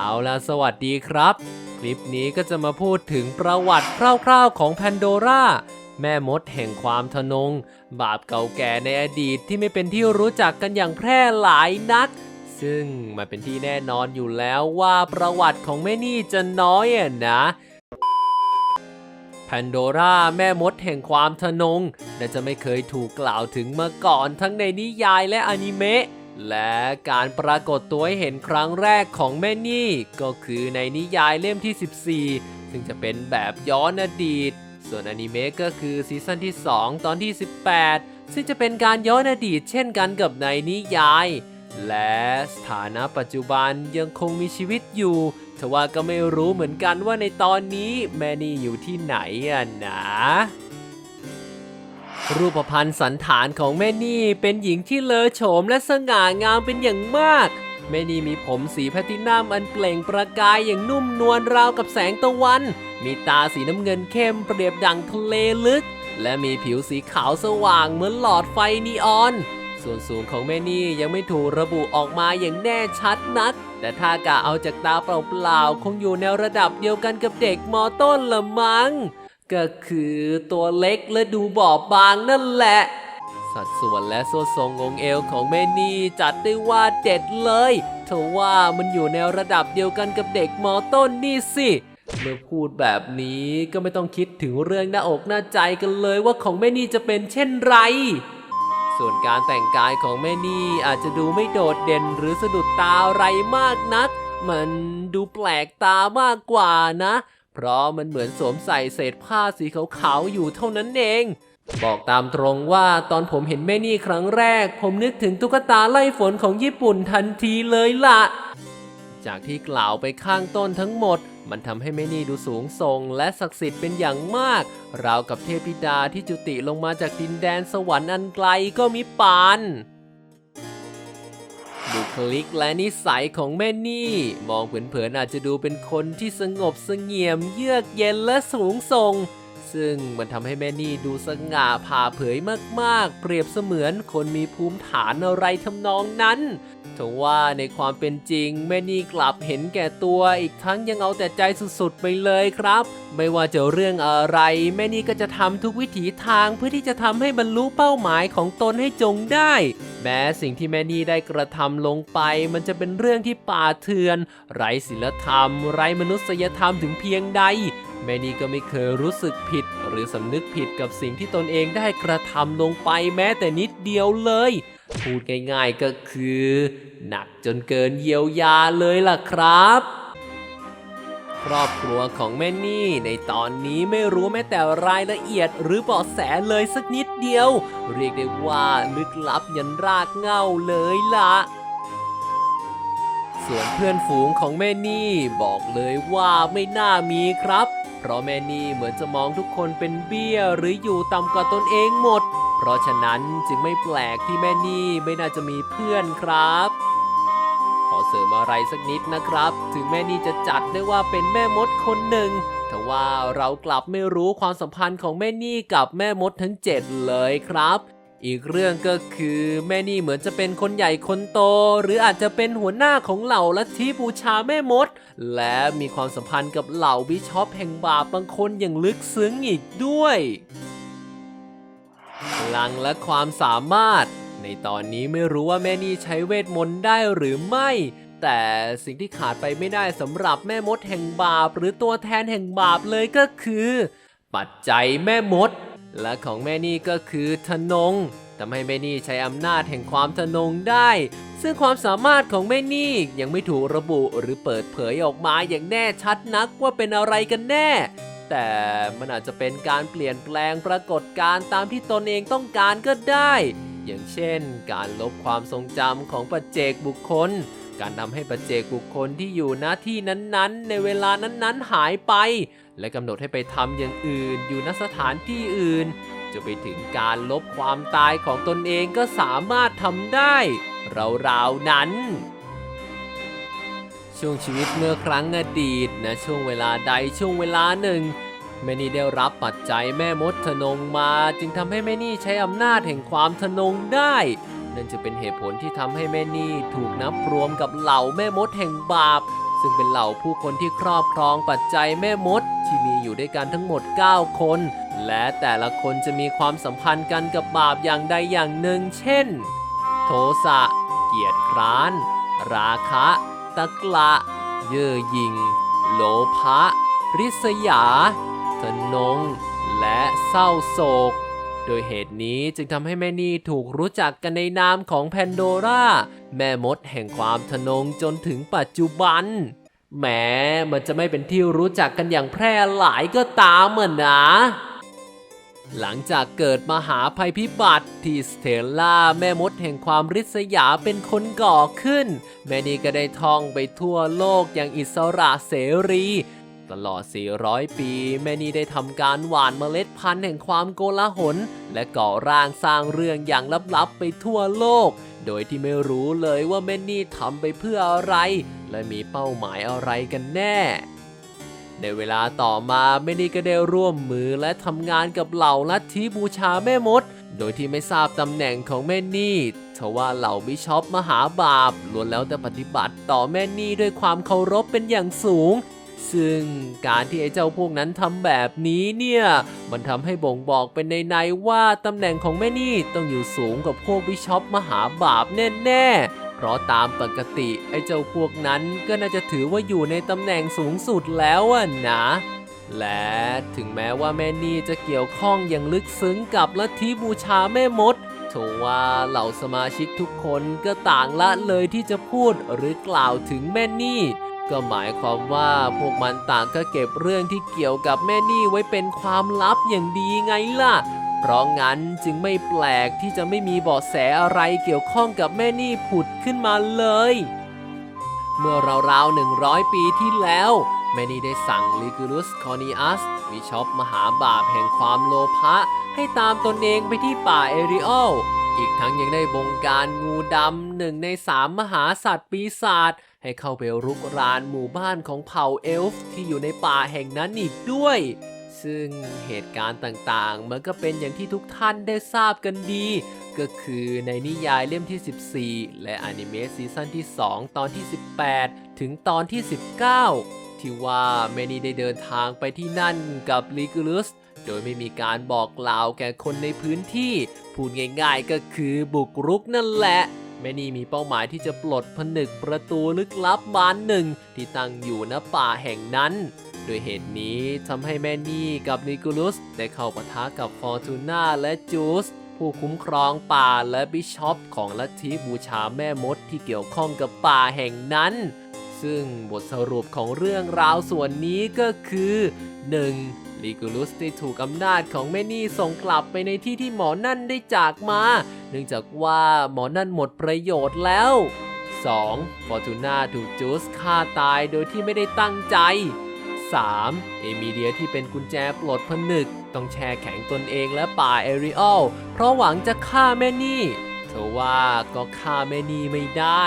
เอาล่ะสวัสดีครับ คลิปนี้ก็จะมาพูดถึงประวัติคร่าวๆของแพนโดร่าแม่มดแห่งความทะนง บาปเก่าแก่ในอดีตที่ไม่เป็นที่รู้จักกันอย่างแพร่หลายนัก ซึ่งมันเป็นที่แน่นอนอยู่แล้วว่าประวัติของแม่นี่จะน้อยอะนะแพนโดราแม่มดแห่งความทะนงน่าจะไม่เคยถูกกล่าวถึงมาก่อนทั้งในนิยายและอนิเมะ และการปรากฏตัวให้เห็นครั้งแรกของแม่นี่ก็คือในนิยายเล่มที่ 14 ซึ่งจะเป็นแบบย้อนอดีต ส่วนอนิเมะก็คือซีซั่นที่ 2 ตอนที่ 18 ซึ่งจะเป็นการย้อนอดีตเช่นกันกับในนิยาย และสถานะปัจจุบันยังคงมีชีวิตอยู่ทว่าก็ไม่รู้เหมือนกันว่าในตอนนี้แม่นี่อยู่ที่ไหนอะนะ รูปพรรณสันฐานของแม่นี่เป็นหญิงที่เลอโฉมและสง่างามเป็นอย่างมาก แม่นี่มีผมสีแพตตินัมอันเปล่งประกายอย่างนุ่มนวลราวกับแสงตะวัน มีตาสีน้ำเงินเข้มเปรียบดังทะเลลึก และมีผิวสีขาวสว่างเหมือนหลอดไฟนีออน ส่วนสูงของแม่นี่ยังไม่ถูกระบุออกมาอย่างแน่ชัดนัก แต่ถ้ากะเอาจากตาเปล่าๆคงอยู่ในระดับเดียวกันกับเด็กมอต้นละมัง้ง ก็คือตัวเล็กและดูบอบบางนั่นแหละ สัดส่วนและส่วนทรงองเอวของแม่นี่จัดได้ว่าเด็ดเลยเธอว่ามันอยู่ในระดับเดียวกันกับเด็กมอต้นนี่สิ เมื่อพูดแบบนี้ก็ไม่ต้องคิดถึงเรื่องหน้าอกหน้าใจกันเลยว่าของแม่นี่จะเป็นเช่นไร ส่วนการแต่งกายของแม่นี่อาจจะดูไม่โดดเด่นหรือสะดุดตาอะไรมากนัก มันดูแปลกตามากกว่านะ เพราะมันเหมือนสวมใส่เศษผ้าสีขาวๆอยู่เท่านั้นเอง บอกตามตรงว่าตอนผมเห็นแม่นี่ครั้งแรก ผมนึกถึงตุ๊กตาไล่ฝนของญี่ปุ่นทันทีเลยล่ะ จากที่กล่าวไปข้างต้นทั้งหมด มันทำให้แม่นี่ดูสูงส่งและศักดิ์สิทธิ์เป็นอย่างมาก ราวกับเทพธิดาที่จุติลงมาจากดินแดนสวรรค์อันไกลก็มิปาน บุคลิกและนิสัยของแม่นี่ มองเผินๆอาจจะดูเป็นคนที่สงบเสงี่ยมเยือกเย็นและสูงส่ง ซึ่งมันทำให้แม่นี่ดูสง่าผ่าเผยมากๆ เปรียบเสมือนคนมีภูมิฐานอะไรทำนองนั้นแต่ว่าในความเป็นจริงแม่นี่กลับเห็นแก่ตัวอีกทั้งยังเอาแต่ใจสุดๆไปเลยครับ ไม่ว่าจะเรื่องอะไรแม่นี่ก็จะทำทุกวิถีทางเพื่อที่จะทำให้บรรลุเป้าหมายของตนให้จงได้ แม้สิ่งที่แม่นี่ได้กระทำลงไป มันจะเป็นเรื่องที่ป่าเถื่อน ไร้ศีลธรรม ไร้มนุษยธรรมถึงเพียงใด แม่นี่ก็ไม่เคยรู้สึกผิด หรือสำนึกผิดกับสิ่งที่ตนเองได้กระทำลงไปแม้แต่นิดเดียวเลย พูดง่ายๆก็คือ หนักจนเกินเยียวยาเลยล่ะครับครอบครัวของแม่นี่ในตอนนี้ไม่รู้แม้แต่รายละเอียดหรือเบาะแสเลยสักนิดเดียว เรียกได้ว่าลึกลับยันรากเง้าเลยล่ะ ส่วนเพื่อนฝูงของแม่นี่บอกเลยว่าไม่น่ามีครับ เพราะแม่นี่เหมือนจะมองทุกคนเป็นเบี้ยหรืออยู่ต่ำกว่าตนเองหมด เพราะฉะนั้นจึงไม่แปลกที่แม่นี่ไม่น่าจะมีเพื่อนครับ ขอเสริมอะไรสักนิดนะครับ ถึงแม่นี่จะจัดได้ว่าเป็นแม่มดคนหนึ่งแต่ว่าเรากลับไม่รู้ความสัมพันธ์ของแม่นี่กับแม่มดทั้ง 7 เลยครับ อีกเรื่องก็คือแม่นี่เหมือนจะเป็นคนใหญ่คนโต หรืออาจจะเป็นหัวหน้าของเหล่าลัทธิบูชาแม่มด และมีความสัมพันธ์กับเหล่าบิชอปแห่งบาปบางคนอย่างลึกซึ้งอีกด้วยพลังและความสามารถ ในตอนนี้ไม่รู้ว่าแม่นี่ใช้เวทมนต์ได้หรือไม่ แต่สิ่งที่ขาดไปไม่ได้สำหรับแม่มดแห่งบาป หรือตัวแทนแห่งบาปเลยก็คือ ปัจจัยแม่มด และของแม่นี่ก็คือทนงทำให้แม่นี่ใช้อำนาจแห่งความทนงได้ ซึ่งความสามารถของแม่นี่ยังไม่ถูกระบุหรือเปิดเผยออกมาอย่างแน่ชัดนักว่าเป็นอะไรกันแน่ แต่มันอาจจะเป็นการเปลี่ยนแปลงปรากฏการณ์ตามที่ตนเองต้องการก็ได้ อย่างเช่น การลบความทรงจำของปัจเจกบุคคล การทำให้ปัจเจกบุคคลที่อยู่หน้าที่นั้นๆ ในเวลานั้นๆหายไป และกำหนดให้ไปทำอย่างอื่นอยู่ณสถานที่อื่นจะไปถึงการลบความตายของตนเองก็สามารถทำได้ ราวๆนั้น ช่วงชีวิตเมื่อครั้งอดีตนะช่วงเวลาใดช่วงเวลาหนึ่งแม่นี่ได้รับปัจจัยแม่มดทนงมา จึงทำให้แม่นี่ใช้อำนาจแห่งความทนงได้ นั่นจะเป็นเหตุผลที่ทำให้แม่นี่ถูกนับรวมกับเหล่าแม่มดแห่งบาป ซึ่งเป็นเหล่าผู้คนที่ครอบครองปัจจัยแม่มด ที่มีอยู่ด้วยกันทั้งหมด 9 คน และแต่ละคนจะมีความสัมพันธ์กันกับบาปอย่างใดอย่างหนึ่ง เช่น โทสะ เกียรติคร้าน ราคะ ตะกละเย่อหยิงโลภะริษยาทนง และเศร้าโศก โดยเหตุนี้จึงทำให้แม่นี่ถูกรู้จักกันในนามของแพนโดราแม่มดแห่งความทนงจนถึงปัจจุบัน แม้มันจะไม่เป็นที่รู้จักกันอย่างแพร่หลายก็ตามเหมือนนะหลังจากเกิดมหาภัยพิบัติที่สเตลล่าแม่มดแห่งความริษยาเป็นคนก่อขึ้น แม่นี่ก็ได้ท่องไปทั่วโลกอย่างอิสระเสรี ตลอด 400 ปี แม่นี่ได้ทำการหว่านเมล็ดพันธุ์แห่งความโกลาหล และก่อร่างสร้างเรื่องอย่างลับๆไปทั่วโลก โดยที่ไม่รู้เลยว่าแม่นี่ทำไปเพื่ออะไร และมีเป้าหมายอะไรกันแน่ในเวลาต่อมาแม่นี่ก็ได้ร่วมมือและทำงานกับเหล่าลัทธิบูชาแม่มด โดยที่ไม่ทราบตำแหน่งของแม่นี่ทว่าเหล่าบิชอปมหาบาปล้วนแล้วแต่ปฏิบัติต่อแม่นี่ด้วยความเคารพเป็นอย่างสูง ซึ่งการที่ไอ้เจ้าพวกนั้นทำแบบนี้เนี่ย มันทำให้บ่งบอกเป็นในในๆว่าตำแหน่งของแม่นี่ต้องอยู่สูงกว่าพวกบิชอปมหาบาปแน่ๆ เพราะตามปกติไอ้เจ้าพวกนั้นก็น่าจะถือว่าอยู่ในตำแหน่งสูงสุดแล้วอะนะและถึงแม้ว่าแม่นี่จะเกี่ยวข้องอย่างลึกซึ้งกับลัทธิบูชาแม่มดทว่าเหล่าสมาชิกทุกคนก็ต่างละเลยที่จะพูดหรือกล่าวถึงแม่นี่ ก็หมายความว่าพวกมันต่างก็เก็บเรื่องที่เกี่ยวกับแม่นี่ไว้เป็นความลับอย่างดีไงล่ะ เพราะงั้นจึงไม่แปลกที่จะไม่มีเบาะแสอะไรเกี่ยวข้องกับแม่นี่ผุดขึ้นมาเลย เมื่อราวๆ100 ปีที่แล้วแม่นี่ได้สั่งลิกูลุสคอนิอัสวิชอปมหาบาปแห่งความโลภะให้ตามตนเองไปที่ป่าเอริออ อีกทั้งยังได้บงการงูดำหนึ่งในสามมหาสัตว์ปีศาจให้เข้าไปรุกรานหมู่บ้านของเผ่าเอลฟ์ที่อยู่ในป่าแห่งนั้นอีกด้วย ซึ่งเหตุการณ์ต่างๆ มันก็เป็นอย่างที่ทุกท่านได้ทราบกันดี ก็คือในนิยายเล่มที่ 14 และอนิเมะซีซั่นที่ 2 ตอนที่ 18 ถึงตอนที่ 19 ที่ว่าเมนี่ได้เดินทางไปที่นั่นกับลิกูลุสโดยไม่มีการบอกกล่าวแก่คนในพื้นที่ พูดง่ายๆ ก็คือบุกรุกนั่นแหละแมนี่มีเป้าหมายที่จะปลดผนึกประตูลึกลับบานหนึ่งที่ตั้งอยู่ณป่าแห่งนั้น โดยเหตุนี้ทำให้แมนี่กับนิโคลุสได้เข้าปะทะกับฟอร์ตูน่าและจูสผู้คุ้มครองป่าและบิชอปของลัทธิบูชาแม่มดที่เกี่ยวข้องกับป่าแห่งนั้น ซึ่งบทสรุปของเรื่องราวส่วนนี้ก็คือ 1. ลิกูลุสได้ถูกอำนาจของแม่นี่ส่งกลับไปในที่ที่หมอนั่นได้จากมา เนื่องจากว่าหมอนั่นหมดประโยชน์แล้ว 2. ฟอร์ตูน่าถูกจูสฆ่าตายโดยที่ไม่ได้ตั้งใจ 3. เอมิเดียที่เป็นกุญแจปลดผนึก ต้องแช่แข็งตนเองและป่าเอริออลเพราะหวังจะฆ่าแม่นี่เทว่าก็ฆ่าแม่นี่ไม่ได้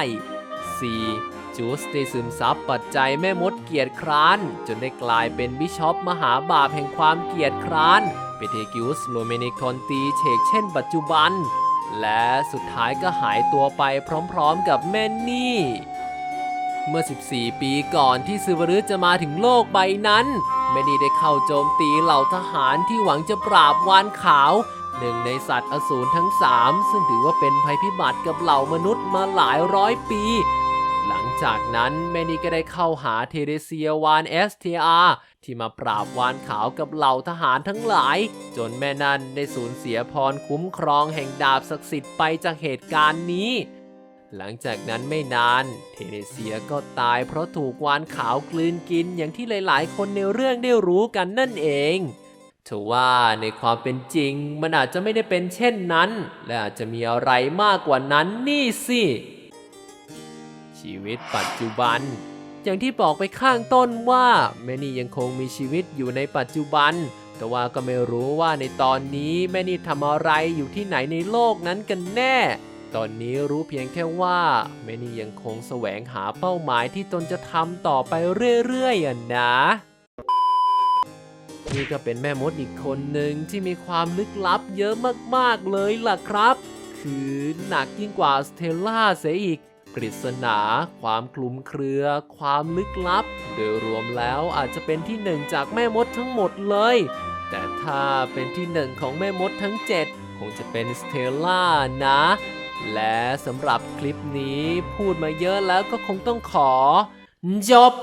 4. จูสได้ซึมซับปัจจัยแม่มดเกียรติคร้าน จนได้กลายเป็นบิชอปมหาบาปแห่งความเกียรติคร้านเปเทกิอุสโลเมนิคอนตีเชกเช่นปัจจุบัน และสุดท้ายก็หายตัวไปพร้อมๆกับแม่นี่ เมื่อ 14 ปีก่อนที่ซูบารุจะมาถึงโลกใบนั้นแมนี่ได้เข้าโจมตีเหล่าทหารที่หวังจะปราบวานขาวหนึ่งในสัตว์อสูรทั้ง 3 ซึ่งถือว่าเป็นภัยพิบัติกับเหล่ามนุษย์มาหลายร้อยปี หลังจากนั้นแมนีก็ได้เข้าหาเทเรเซียวานเอสเทอาที่มาปราบวานขาวกับเหล่าทหารทั้งหลาย จนแม่นันได้สูญเสียพรคุ้มครองแห่งดาบศักดิ์สิทธิ์ไปจากเหตุการณ์นี้ หลังจากนั้นไม่นาน เทเรเซียก็ตายเพราะถูกวานขาวกลืนกินอย่างที่หลายๆ คนในเรื่องได้รู้กันนั่นเองถือว่าในความเป็นจริงมันอาจจะไม่ได้เป็นเช่นนั้น และอาจจะมีอะไรมากกว่านั้นนี่สิ ชีวิตปัจจุบัน อย่างที่บอกไปข้างต้นว่าแม่นี่ยังคงมีชีวิตอยู่ในปัจจุบัน แต่ว่าก็ไม่รู้ว่าในตอนนี้แม่นี่ทำอะไรอยู่ที่ไหนในโลกนั้นกันแน่ ตอนนี้รู้เพียงแค่ว่าแม่นี่ยังคงแสวงหาเป้าหมายที่ตนจะทำต่อไปเรื่อยๆอะนะนี่ก็เป็นแม่มดอีกคนหนึ่งที่มีความลึกลับเยอะมากๆเลยล่ะครับ คือหนักยิ่งกว่าสเตลล่าเสียอีก ปริศนา ความคลุมเครือ ความลึกลับ โดยรวมแล้วอาจจะเป็นที่หนึ่งจากแม่มดทั้งหมดเลย แต่ถ้าเป็นที่หนึ่งของแม่มดทั้ง 7 คงจะเป็นสเตลล่านะ และสำหรับคลิปนี้พูดมาเยอะแล้วก็คงต้องขอ จบ